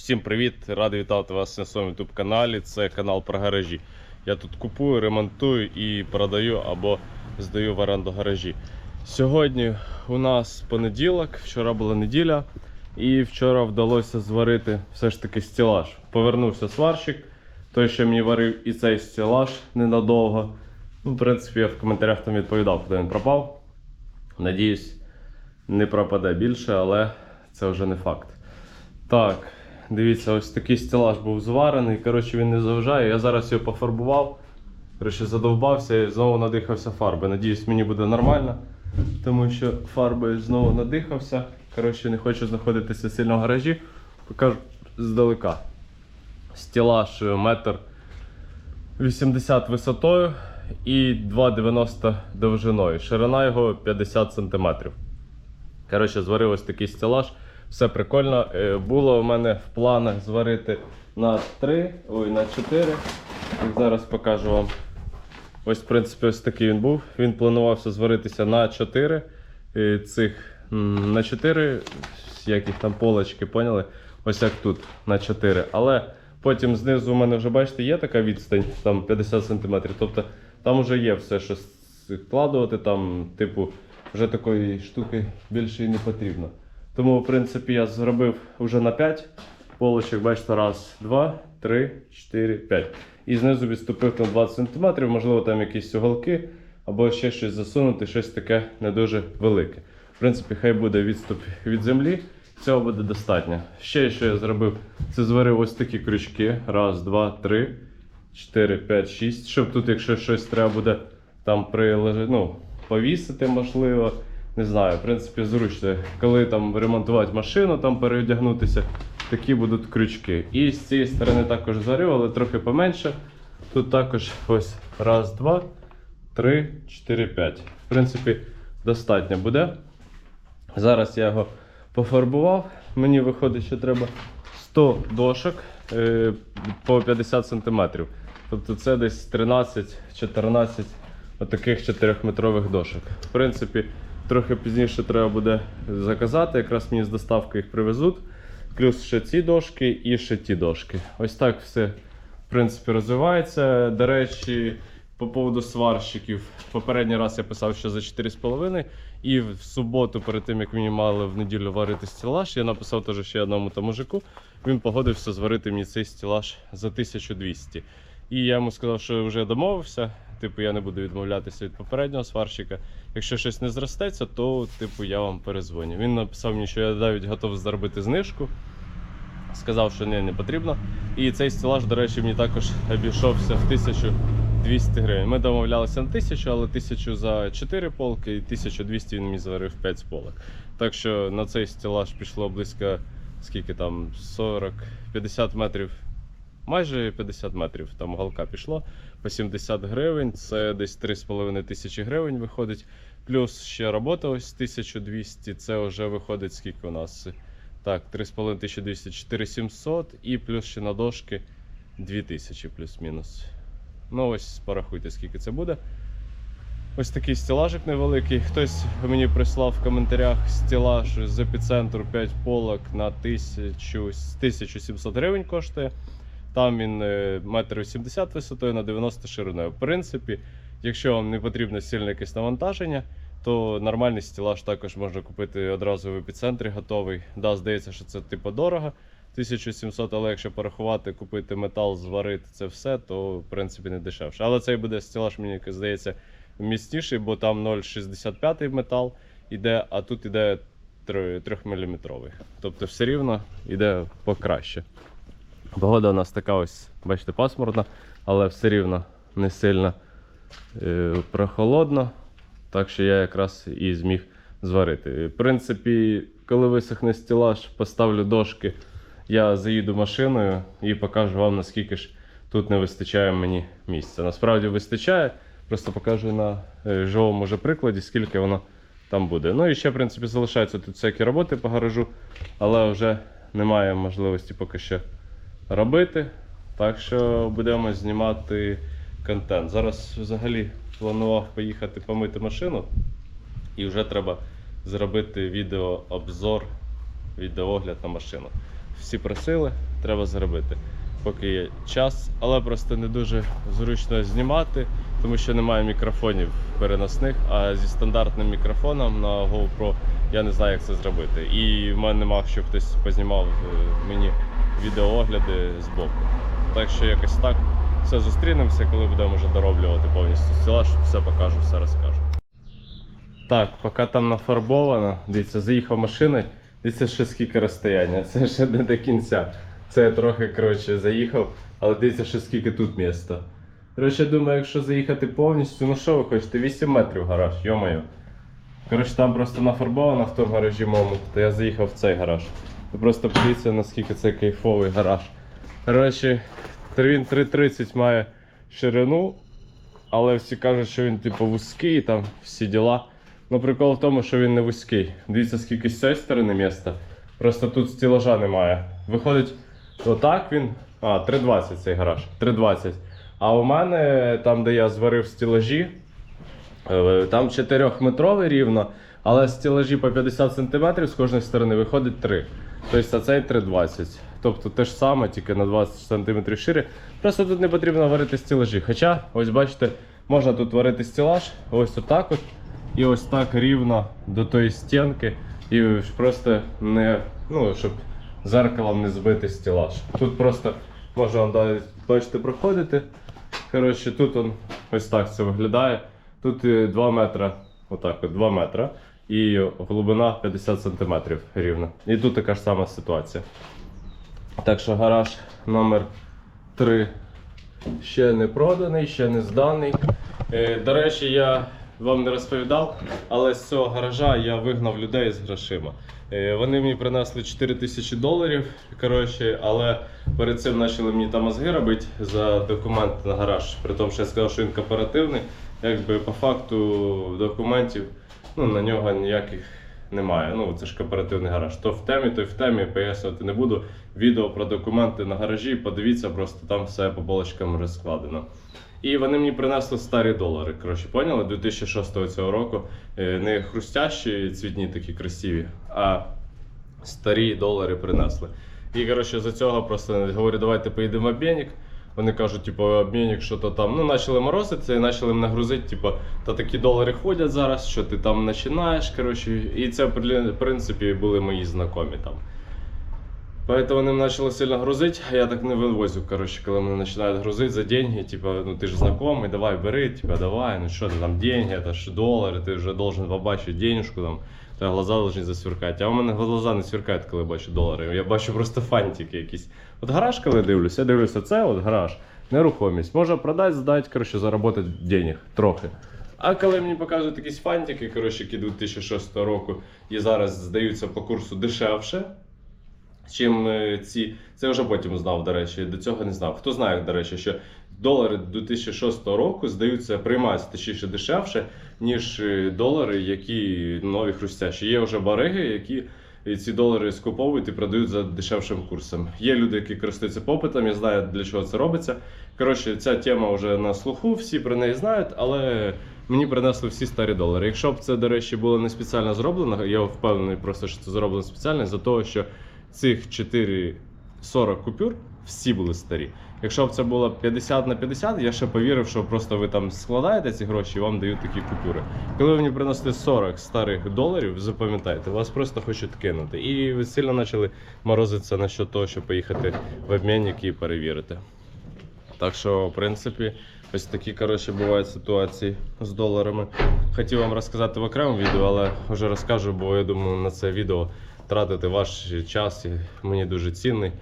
Всім привіт! Радий вітати вас на своєму YouTube каналі. Це канал про гаражі. Я тут купую, ремонтую і продаю або здаю в оренду гаражі. Сьогодні у нас понеділок, вчора була неділя, і вчора вдалося зварити все ж таки стілаж. Повернувся сварщик, той, що мені варив і цей стілаж ненадовго. Ну, в принципі, я в коментарях там відповідав, куди він пропав. Надіюсь, не пропаде більше, але це вже не факт. Так, дивіться, ось такий стелаж був зварений. Коротше, він не заважає. Я зараз його пофарбував. Коротше, задовбався і знову надихався фарби. Надіюсь, мені буде нормально, тому що фарбою знову надихався. Коротше, не хочу знаходитися сильно в гаражі. Покажу здалека. Стелаж е, метр 80 висотою і 2,90 довжиною. Ширина його 50 см. Коротше, зварив ось такий стелаж. Все прикольно. Е, Було в мене в планах зварити на 3, ой, на 4. Зараз покажу вам. Ось, в принципі, ось такий він був. Він планувався зваритися на 4 е, цих на 4, яких там полочки, поняли? Ось як тут на 4. Але потім знизу у мене вже, бачите, є така відстань, там 50 см. Тобто там вже є все, що складувати, там, типу, вже такої штуки більше і не потрібно. Тому, в принципі, я зробив вже на 5 полочок, бачите, раз, два, три, чотири, п'ять. І знизу відступив на 20 см, можливо, там якісь уголки, або ще щось засунути, щось таке не дуже велике. В принципі, хай буде відступ від землі, цього буде достатньо. Ще що я зробив, це зварив ось такі крючки. Раз, два, три, чотири, п'ять, шість. Щоб тут, якщо щось треба буде там прилежати, ну, повісити, можливо. Не знаю, в принципі, зручно. Коли там ремонтувати машину, там переодягнутися, такі будуть крючки. І з цієї сторони також зварив, але трохи поменше. Тут також ось раз, два, три, чотири, п'ять. В принципі, достатньо буде. Зараз я його пофарбував. Мені виходить, що треба 100 дошок е, по 50 см. Тобто це десь 13-14 отаких 4-метрових дошок. В принципі, трохи пізніше треба буде заказати. Якраз мені з доставки їх привезуть. Плюс ще ці дошки і ще ті дошки. Ось так все в принципі розвивається. До речі, по поводу сварщиків. Попередній раз я писав, що за 4,5. І в суботу, перед тим як мені мали в неділю варити стілаж, я написав теж ще одному там мужику. Він погодився зварити мені цей стілаж за 1200. І я йому сказав, що вже домовився. Типу, я не буду відмовлятися від попереднього сварщика. Якщо щось не зростеться, то типу я вам перезвоню. Він написав мені, що я навіть готов зробити знижку. Сказав, що ні, не потрібно. І цей стелаж, до речі, мені також обійшовся в 1200 гривень. Ми домовлялися на 1000, але 1000 за 4 полки і 1200 він мені заварив 5 полок. Так що на цей стелаж пішло близько скільки там 40-50 метрів. Майже 50 метрів там голка пішло по 70 гривень, це десь 3,5 тисячі гривень виходить. Плюс ще робота ось 1200, це вже виходить скільки у нас. Так, 3,5 1200, 4700 і плюс ще на дошки 2000 плюс-мінус. Ну ось порахуйте, скільки це буде. Ось такий стелажик невеликий. Хтось мені прислав в коментарях стелаж з епіцентру 5 полок на 1000, 1700 гривень коштує. Там він е, метр 80 висотою на 90 шириною. В принципі, якщо вам не потрібно сильне якесь навантаження, то нормальний стелаж також можна купити одразу в епіцентрі готовий. Да, здається, що це типу дорого. 1700, але якщо порахувати, купити метал, зварити це все, то в принципі не дешевше. Але цей буде стелаж, мені здається, міцніший, бо там 0,65 метал іде, а тут іде 3-мм. Тобто все рівно йде покраще. Погода у нас така ось, бачите, пасмурна, але все рівно не сильно е, прохолодно. Так що я якраз і зміг зварити. В принципі, коли висохне стелаж, поставлю дошки, я заїду машиною і покажу вам, наскільки ж тут не вистачає мені місця. Насправді вистачає, просто покажу на е, живому вже прикладі, скільки воно там буде. Ну і ще, в принципі, залишаються тут всякі роботи по гаражу, але вже немає можливості поки що робити. Так що будемо знімати контент. Зараз взагалі планував поїхати помити машину, і вже треба зробити відеообзор, відеоогляд на машину. Всі просили, треба зробити, поки є час, але просто не дуже зручно знімати, тому що немає мікрофонів переносних. А зі стандартним мікрофоном на GoPro я не знаю, як це зробити. І в мене нема, щоб хтось познімав е, мені відеоогляди з боку. Так що якось так. Все зустрінемося, коли будемо вже дороблювати повністю стелаж, все покажу, все розкажу. Так, поки там нафарбовано, дивіться, заїхав машиною, дивіться, ще скільки розстояння. Це ще не до кінця. Це я трохи коротше, заїхав, але дивіться, ще скільки тут міста. Коротше, я думаю, якщо заїхати повністю, ну що ви хочете, 8 метрів гараж, йо-моє. Коротше, там просто нафарбовано в тому гаражі моєму, то я заїхав в цей гараж. Ви просто подивіться, наскільки це кайфовий гараж. Коротше, він 3.30 має ширину, але всі кажуть, що він типу вузький, там всі діла. Ну прикол в тому, що він не вузький. Дивіться, скільки з цієї сторони міста. Просто тут стілажа немає. Виходить, отак він. А, 3.20 цей гараж. 3.20. А у мене, там, де я зварив стілажі, е, там 4-метровий рівно, але стілажі по 50 см з кожної сторони виходить 3. Тобто а цей 3,20. Тобто те ж саме, тільки на 20 см шире. Просто тут не потрібно варити стілажі. Хоча, ось бачите, можна тут варити стілаж, ось отак от. І ось так рівно до тої стінки. І просто не, ну, щоб зеркалом не збити стілаж. Тут просто можна далі, бачите, проходити. Коротше, тут он, ось так це виглядає. Тут е, 2 метри, отак от 2 метри. І глибина 50 см рівно. І тут така ж сама ситуація. Так що гараж номер 3 ще не проданий, ще не зданий. Е, До речі, я вам не розповідав, але з цього гаража я вигнав людей з грошима. Е, Вони мені принесли 4 тисячі доларів, коротше, але перед цим почали мені там мозги робити за документ на гараж. При тому, що я сказав, що він кооперативний, якби по факту документів ну, на нього ніяких немає. Ну, це ж кооперативний гараж. То в темі, то й в темі пояснювати не буду. Відео про документи на гаражі, подивіться, просто там все по полочкам розкладено. І вони мені принесли старі долари. Коротше, поняли? 2006 цього року. Е, Не хрустящі цвітні такі красиві, а старі долари принесли. І коротше, за цього просто говорю, давайте поїдемо в обмінник. Вони кажуть, типу, обмінник, що то там. Ну, почали морозитися і почали мене грузити, типу, та такі долари ходять зараз, що ти там починаєш. Коротше, і це, в принципі, були мої знайомі там. Поэтому вони мене почали сильно грузити, а я так не вивозю, коротше, коли мене починають грузити за деньги, типа, ну ти ж знайомий, давай бери, типа, давай, ну що ти там, деньги, это ж долари, ти вже должен побачити денежку там, та глаза должны засверкати. А у мене глаза не сверкають, коли бачу долари. Я бачу просто фантики якісь. От гараж, коли дивлюся, я дивлюся, це от гараж, нерухомість. Можна продати, здати, коротше, заробити денег трохи. А коли мені показують якісь фантики, коротше, які 2006 року і зараз здаються по курсу дешевше, чим е, ці. Це вже потім знав, до речі, до цього не знав. Хто знає, до речі, що долари 2006 року здаються, приймаються точніше дешевше, ніж е, долари, які нові хрустящі. Є вже бариги, які і ці долари скуповують і продають за дешевшим курсом. Є люди, які користуються попитом, я знаю, для чого це робиться. Коротше, ця тема вже на слуху, всі про неї знають, але мені принесли всі старі долари. Якщо б це, до речі, було не спеціально зроблено, я впевнений просто, що це зроблено спеціально, за того, що цих 4 40 купюр всі були старі. Якщо б це було 50 на 50, я ще повірив, що просто ви там складаєте ці гроші і вам дають такі купюри. Коли ви мені принесли 40 старих доларів, запам'ятайте, вас просто хочуть кинути. І ви сильно почали морозитися насчет того, щоб поїхати в обмінник і перевірити. Так що, в принципі, ось такі коротше, бувають ситуації з доларами. Хотів вам розказати в окремому відео, але вже розкажу, бо я думаю, на це відео тратити ваш час мені дуже цінний.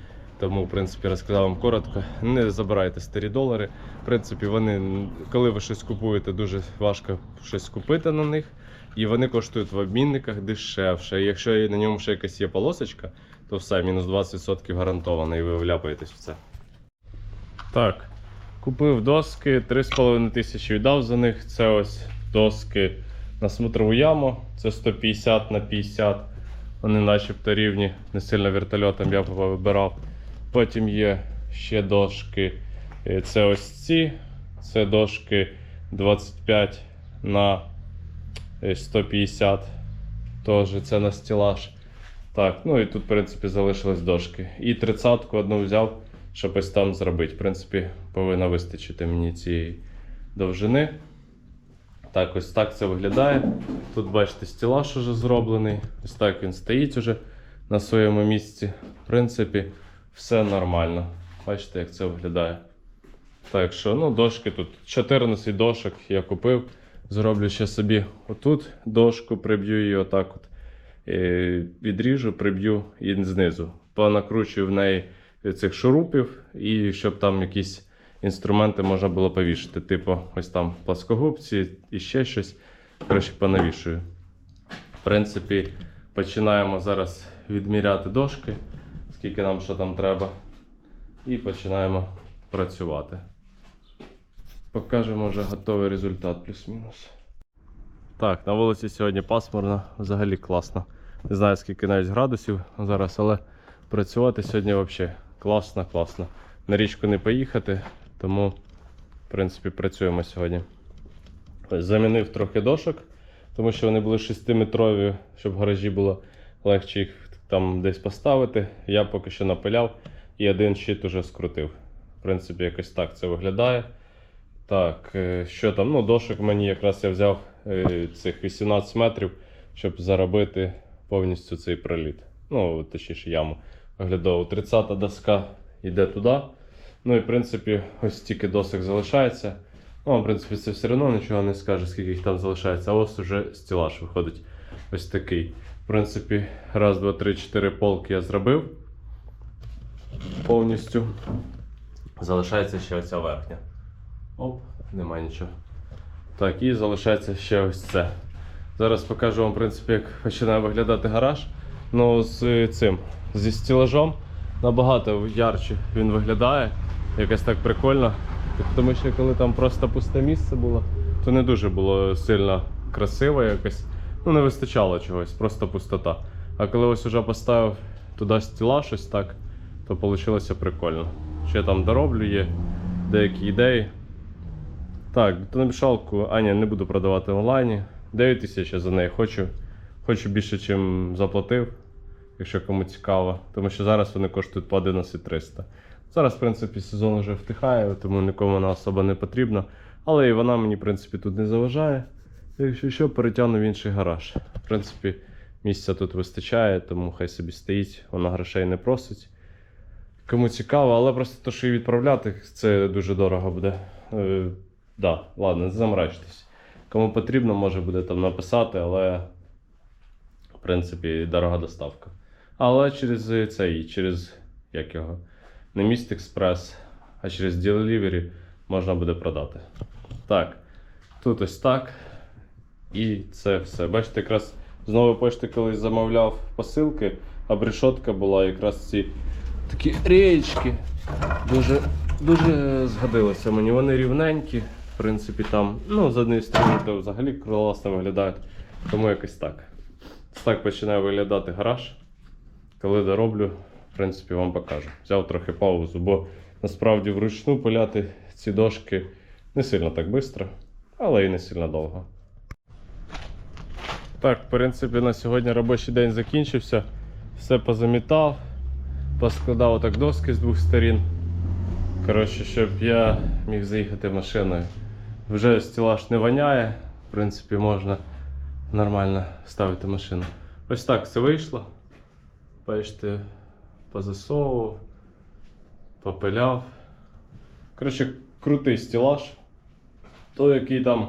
Тому, в принципі, розказав вам коротко. Не забирайте старі долари. В принципі, вони, коли ви щось купуєте, дуже важко щось купити на них. І вони коштують в обмінниках дешевше. Якщо на ньому ще якась є полосочка, то все, мінус 20% гарантовано, і ви вляпаєтесь в це. Так, купив доски, 3,5 тисячі віддав за них. Це ось доски на смотрову яму. Це 150 на 50. Вони начебто рівні, не сильно вертольотом я вибирав. Потім є ще дошки. е, Це ось ці. Це дошки 25 на е, 150. Теж це на стелаж. Так, ну і тут, в принципі, залишились дошки. І тридцятку одну взяв, щоб ось там зробити. В принципі, повинна вистачити мені цієї довжини. Так, ось так це виглядає. Тут бачите, стілаж уже зроблений. Ось так він стоїть уже на своєму місці. В принципі, все нормально. Бачите, як це виглядає. Так що, ну, дошки тут 14 дошок я купив. Зроблю ще собі отут дошку, приб'ю її отак от. Е, Відріжу, приб'ю і знизу. Понакручую в неї цих шурупів, і щоб там якісь інструменти можна було повішати. Типу, ось там пласкогубці і ще щось. Коротше, понавішую. В принципі, починаємо зараз відміряти дошки, скільки нам що там треба. І починаємо працювати. Покажемо вже готовий результат плюс-мінус. Так, на вулиці сьогодні пасмурно, взагалі класно. Не знаю скільки навіть градусів зараз, але працювати сьогодні взагалі класно, класно. На річку не поїхати, тому в принципі працюємо сьогодні. Замінив трохи дошок, тому що вони були 6-метрові, щоб в гаражі було легше їх там десь поставити. Я поки що напиляв і один щит уже скрутив. В принципі, якось так це виглядає. Так, е, що там? Ну, дошок мені якраз я взяв е, цих 18 метрів, щоб заробити повністю цей проліт. Ну, точніше, яму оглядову. 30-та доска йде туди. Ну і в принципі, ось стільки досок залишається. Ну, в принципі, це все одно нічого не скаже, скільки їх там залишається. А ось уже стілаж виходить ось такий. В принципі, раз, два, три, чотири полки я зробив повністю. Залишається ще оця верхня. Оп, немає нічого. Так, і залишається ще ось це. Зараз покажу вам, в принципі, як починає виглядати гараж. Ну, з цим, зі стілажом набагато ярче він виглядає. Якось так прикольно. Тому що коли там просто пусте місце було, то не дуже було сильно красиво якось. Ну, не вистачало чогось, просто пустота. А коли ось уже поставив туди стілаж ось так, то вийшло прикольно. Ще там дороблю є деякі ідеї. Так, бетономішалку, а ні, не буду продавати в онлайні. 9 тисяч за неї хочу. Хочу більше, ніж заплатив, якщо кому цікаво. Тому що зараз вони коштують по 11 300. Зараз, в принципі, сезон вже втихає, тому нікому вона особо не потрібна. Але і вона мені, в принципі, тут не заважає. Якщо що, перетягну в інший гараж. В принципі, місця тут вистачає, тому хай собі стоїть, вона грошей не просить. Кому цікаво, але просто то, що її відправляти, це дуже дорого буде. Е, да, ладно, не заморачтесь. Кому потрібно, може буде там написати, але в принципі дорога доставка. Але через цей, через як його, не Міст Експрес, а через Delivery можна буде продати. Так, тут ось так. І це все. Бачите, якраз з нової пошти колись замовляв посилки, а брешотка була якраз ці такі річки. Дуже, дуже згодилося мені. Вони рівненькі. В принципі, там, ну, з однієї сторони, то взагалі класно виглядають. Тому якось так. Так починає виглядати гараж. Коли дороблю, принципі, вам покажу. Взяв трохи паузу, бо насправді вручну пиляти ці дошки не сильно так швидко, але і не сильно довго. Так, в принципі, на сьогодні робочий день закінчився. Все позамітав, поскладав отак доски з двох сторін. Коротше, щоб я міг заїхати машиною. Вже стілаж не воняє, в принципі, можна нормально ставити машину. Ось так все вийшло. Бачите, позасовував, попиляв. Коротше, крутий стілаж. Той, який там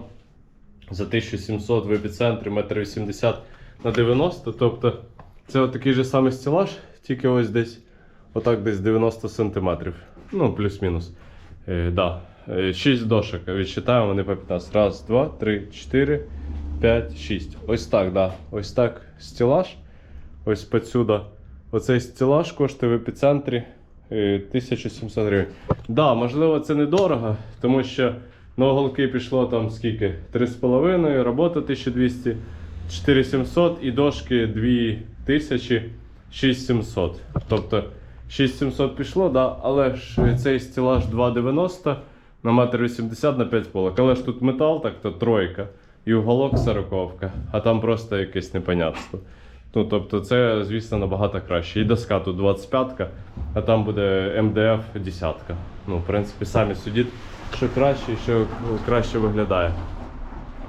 за 1700 в епіцентрі, 1,80 м на 90 Тобто це такий же самий стілаж, тільки ось десь отак десь 90 см. Ну, плюс-мінус. Е, да. 6 дошок. Відчитаємо вони по 15. Раз, два, три, чотири, п'ять, шість. Ось так, да. Ось так стілаж. Ось подсюда. Оцей стілаж коштує в епіцентрі е, 1700 гривень. Да, можливо, це недорого, тому що на оголки пішло там скільки? 3,5, робота 1200, 4700 і дошки 2000, 6700. Тобто 6700 пішло, да, але ж цей стілаж 2,90 на 1,80 на 5 полок. Але ж тут метал, так то тройка. І уголок сороковка, а там просто якесь непонятство. Ну, тобто, це, звісно, набагато краще. І доска тут 25-ка, а там буде МДФ 10. Ну, в принципі, самі судіть, що краще що ну, краще виглядає.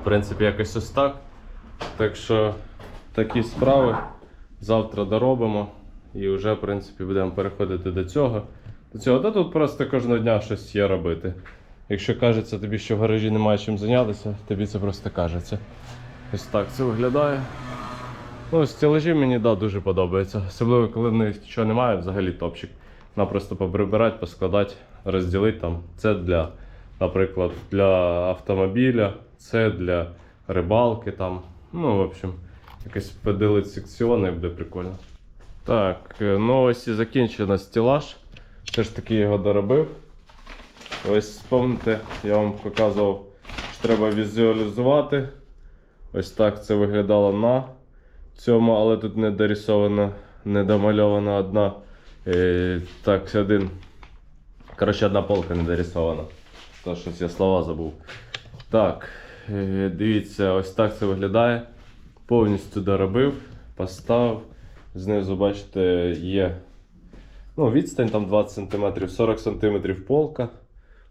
В принципі, якось ось так. Так що такі справи завтра доробимо і вже, в принципі, будемо переходити до цього. До цього, та тут просто кожного дня щось є робити. Якщо кажеться тобі, що в гаражі немає чим зайнятися, тобі це просто кажеться. Ось так це виглядає. Ну, стелажі мені да, дуже подобається. Особливо, коли в них нічого немає, взагалі топчик. Напросто поприбирати, поскладати, розділити там. Це для, наприклад, для автомобіля, це для рибалки там. Ну, в общем, якось поділити секціони буде прикольно. Так, е, ну ось і закінчено стелаж. Все ж таки його доробив. Ось спомните, я вам показував, що треба візуалізувати. Ось так це виглядало на цьому, але тут не дорисована, не домальована одна. Е, так, один. Коротше, одна полка не дорисована. То щось я слова забув. Так, е, дивіться, ось так це виглядає. Повністю доробив, поставив. Знизу, бачите, є ну, відстань там 20 см, 40 см полка.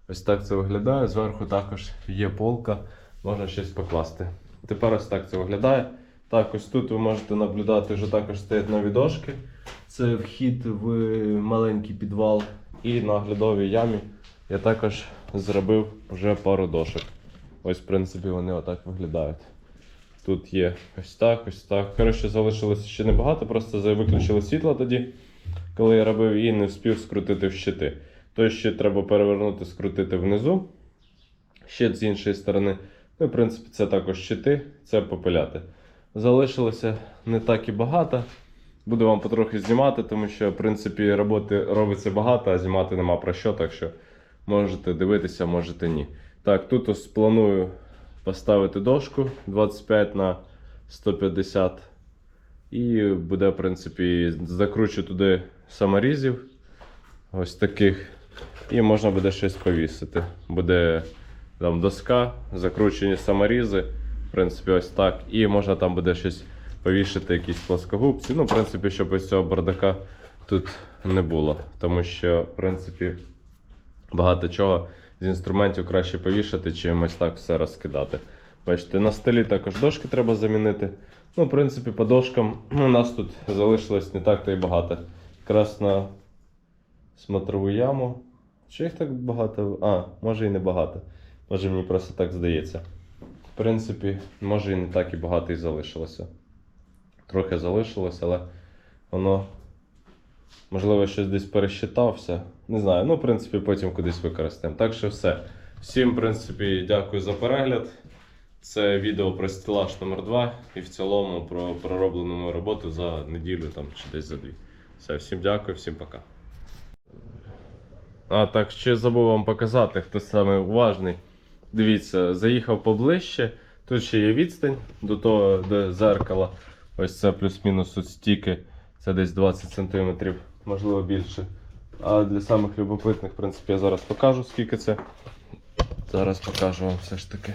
Ось так це виглядає. Зверху також є полка, можна щось покласти. Тепер ось так це виглядає. Так, ось тут ви можете наблюдати, що також стоять нові дошки. Це вхід в маленький підвал. І на оглядовій ямі я також зробив вже пару дошок. Ось, в принципі, вони отак виглядають. Тут є ось так, ось так. Коротше, залишилося ще небагато, просто виключили світло тоді, коли я робив і не встиг скрутити в щити. Той щит треба перевернути, скрутити внизу. Щит з іншої сторони. Ну, в принципі, це також щити, це попиляти. Залишилося не так і багато. Буду вам потрохи знімати, тому що, в принципі, роботи робиться багато, а знімати нема про що, так що можете дивитися, можете ні. Так, тут ось планую поставити дошку 25 на 150. І буде, в принципі, закручу туди саморізів. Ось таких. І можна буде щось повісити. Буде там доска, закручені саморізи. В принципі, ось так. І можна там буде щось повішати, якісь плоскогубці. Ну, в принципі, щоб ось цього бардака тут не було. Тому що, в принципі, багато чого з інструментів краще повішати, чим ось так все розкидати. Бачите, на столі також дошки треба замінити. Ну, в принципі, по дошкам у нас тут залишилось не так то й багато. Якраз на смотрову яму. Чи їх так багато? А, може і не багато. Може мені просто так здається. Принципі, може і не так і багато і залишилося. Трохи залишилося, але воно, можливо, щось десь пересчитався. Не знаю. Ну, в принципі, потім кудись використаємо. Так що все. Всім, в принципі, дякую за перегляд. Це відео про стелаж номер 2 і в цілому про пророблену мою роботу за неділю там, чи десь за дві. Все, всім дякую, всім пока. А, так, ще забув вам показати, хто саме уважний. Дивіться, заїхав поближче. Тут ще є відстань до того до зеркала. Ось це плюс-мінус тут стільки. Це десь 20 см, можливо більше. А для самих любопитних, в принципі, я зараз покажу, скільки це. Зараз покажу вам все ж таки.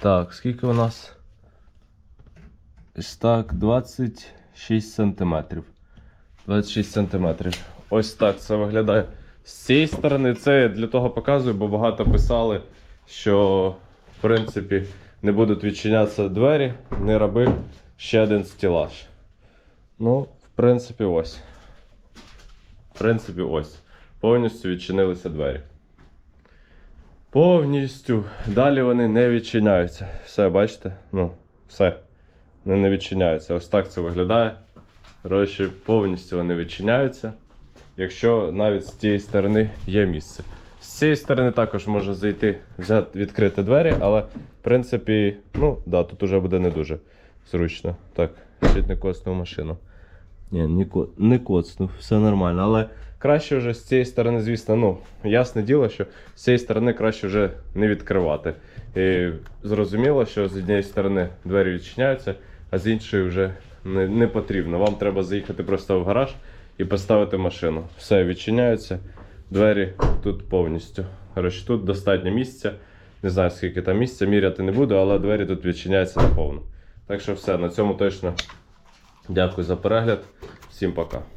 Так, скільки у нас? Ось так, 26 сантиметрів. 26 сантиметрів. Ось так це виглядає. З цієї сторони це я для того показую, бо багато писали, що в принципі не будуть відчинятися двері, не роби ще один стілаж. Ну, в принципі, ось. В принципі, ось. Повністю відчинилися двері. Повністю. Далі вони не відчиняються. Все, бачите? Ну, все. Вони не відчиняються. Ось так це виглядає. Коротше, повністю вони відчиняються. Якщо навіть з цієї сторони є місце. З цієї сторони також можна зайти, взяти, відкрити двері, але в принципі, ну, да, тут уже буде не дуже зручно. Так, чуть не коцнув машину. Ні, не, ко... не коцнув, все нормально. Але краще вже з цієї сторони, звісно, ну, ясне діло, що з цієї сторони краще вже не відкривати. І зрозуміло, що з однієї сторони двері відчиняються, а з іншої вже не, не потрібно. Вам треба заїхати просто в гараж і поставити машину. Все відчиняється. Двері тут повністю. Коротше, тут достатньо місця. Не знаю, скільки там місця, міряти не буду, але двері тут відчиняються наповну. Так що все, на цьому точно дякую за перегляд. Всім пока.